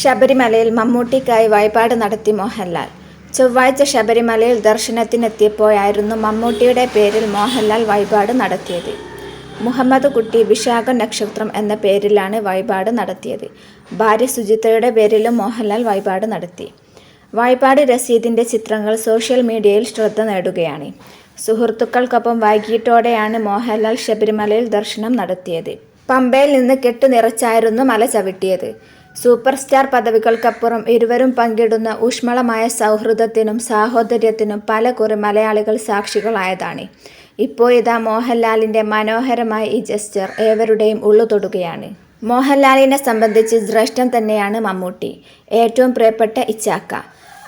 ശബരിമലയിൽ മമ്മൂട്ടിക്കായി വഴിപാട് നടത്തി മോഹൻലാൽ. ചൊവ്വാഴ്ച ശബരിമലയിൽ ദർശനത്തിനെത്തിയപ്പോഴായിരുന്നു മമ്മൂട്ടിയുടെ പേരിൽ മോഹൻലാൽ വഴിപാട് നടത്തിയത്. മുഹമ്മദ് കുട്ടി വിശാഖ നക്ഷത്രം എന്ന പേരിലാണ് വഴിപാട് നടത്തിയത്. ഭാര്യ സുജിത്തയുടെ പേരിലും മോഹൻലാൽ വഴിപാട് നടത്തി. വഴിപാട് രസീതിന്റെ ചിത്രങ്ങൾ സോഷ്യൽ മീഡിയയിൽ ശ്രദ്ധ നേടുകയാണ്. സുഹൃത്തുക്കൾക്കൊപ്പം വൈകിട്ടോടെയാണ് മോഹൻലാൽ ശബരിമലയിൽ ദർശനം നടത്തിയത്. പമ്പയിൽ നിന്ന് കെട്ടുനിറച്ചായിരുന്നു മല ചവിട്ടിയത്. സൂപ്പർ സ്റ്റാർ പദവികൾക്കപ്പുറം ഇരുവരും പങ്കിടുന്ന ഊഷ്മളമായ സൗഹൃദത്തിനും സാഹോദര്യത്തിനും പല കുറി മലയാളികൾ സാക്ഷികളായതാണ്. ഇപ്പോൾ ഇതാ മോഹൻലാലിന്റെ മനോഹരമായ ഈ ജസ്റ്റർ ഏവരുടെയും ഉള്ളു തൊടുകയാണ്. മോഹൻലാലിനെ സംബന്ധിച്ച് ദ്രഷ്ടം തന്നെയാണ് മമ്മൂട്ടി ഏറ്റവും പ്രിയപ്പെട്ട ഇച്ചാക്ക.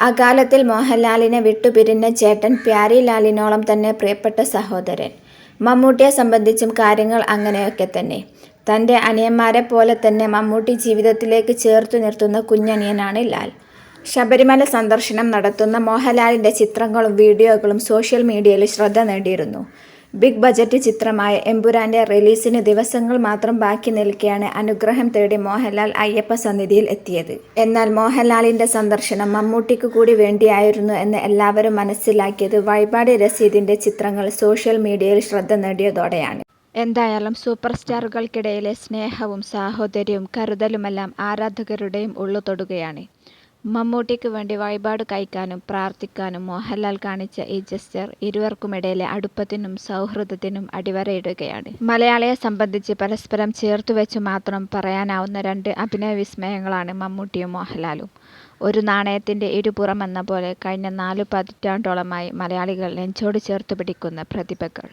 അകാലത്തിൽ മോഹൻലാലിനെ വിട്ടുപിരിഞ്ഞ ചേട്ടൻ പ്യാരിലാലിനോളം തന്നെ പ്രിയപ്പെട്ട സഹോദരൻ. മമ്മൂട്ടിയെ സംബന്ധിച്ചും കാര്യങ്ങൾ അങ്ങനെയൊക്കെ തന്നെ. തന്റെ അനിയന്മാരെ പോലെ തന്നെ മമ്മൂട്ടി ജീവിതത്തിലേക്ക് ചേർത്തു നിർത്തുന്ന കുഞ്ഞനിയനാണ് ലാൽ. ശബരിമല സന്ദർശനം നടത്തുന്ന മോഹൻലാലിന്റെ ചിത്രങ്ങളും വീഡിയോകളും സോഷ്യൽ മീഡിയയിൽ ശ്രദ്ധ നേടിയിരുന്നു. ബിഗ് ബജറ്റ് ചിത്രമായ എമ്പുരാന്റെ റിലീസിന് ദിവസങ്ങൾ മാത്രം ബാക്കി നിൽക്കെയാണ് അനുഗ്രഹം തേടി മോഹൻലാൽ അയ്യപ്പ സന്നിധിയിൽ എത്തിയത്. എന്നാൽ മോഹൻലാലിന്റെ സന്ദർശനം മമ്മൂട്ടിക്ക് കൂടി വേണ്ടിയായിരുന്നു എന്ന് എല്ലാവരും മനസ്സിലാക്കിയത് വഴിപാട് രസീതിന്റെ ചിത്രങ്ങൾ സോഷ്യൽ മീഡിയയിൽ ശ്രദ്ധ നേടിയതോടെയാണ്. എന്തായാലും സൂപ്പർ സ്റ്റാറുകൾക്കിടയിലെ സ്നേഹവും സാഹോദര്യവും കരുതലുമെല്ലാം ആരാധകരുടെയും ഉള്ളു തൊടുകയാണ്. മമ്മൂട്ടിക്ക് വേണ്ടി വഴിപാട് കഴിക്കാനും പ്രാർത്ഥിക്കാനും മോഹൻലാൽ കാണിച്ച ഈ ജസ്റ്റർ ഇരുവർക്കുമിടയിലെ അടുപ്പത്തിനും സൗഹൃദത്തിനും അടിവരയിടുകയാണ്. മലയാളിയെ സംബന്ധിച്ച് പരസ്പരം ചേർത്തു ചേർത്തുവെച്ച് മാത്രം പറയാനാവുന്ന രണ്ട് അഭിനയ വിസ്മയങ്ങളാണ് മമ്മൂട്ടിയും മോഹൻലാലും. ഒരു നാണയത്തിന്റെ ഇരുപുറം എന്ന പോലെ കഴിഞ്ഞ നാലു പതിറ്റാണ്ടോളമായി മലയാളികൾ നെഞ്ചോട് ചേർത്ത് പിടിക്കുന്ന പ്രതിഭകൾ.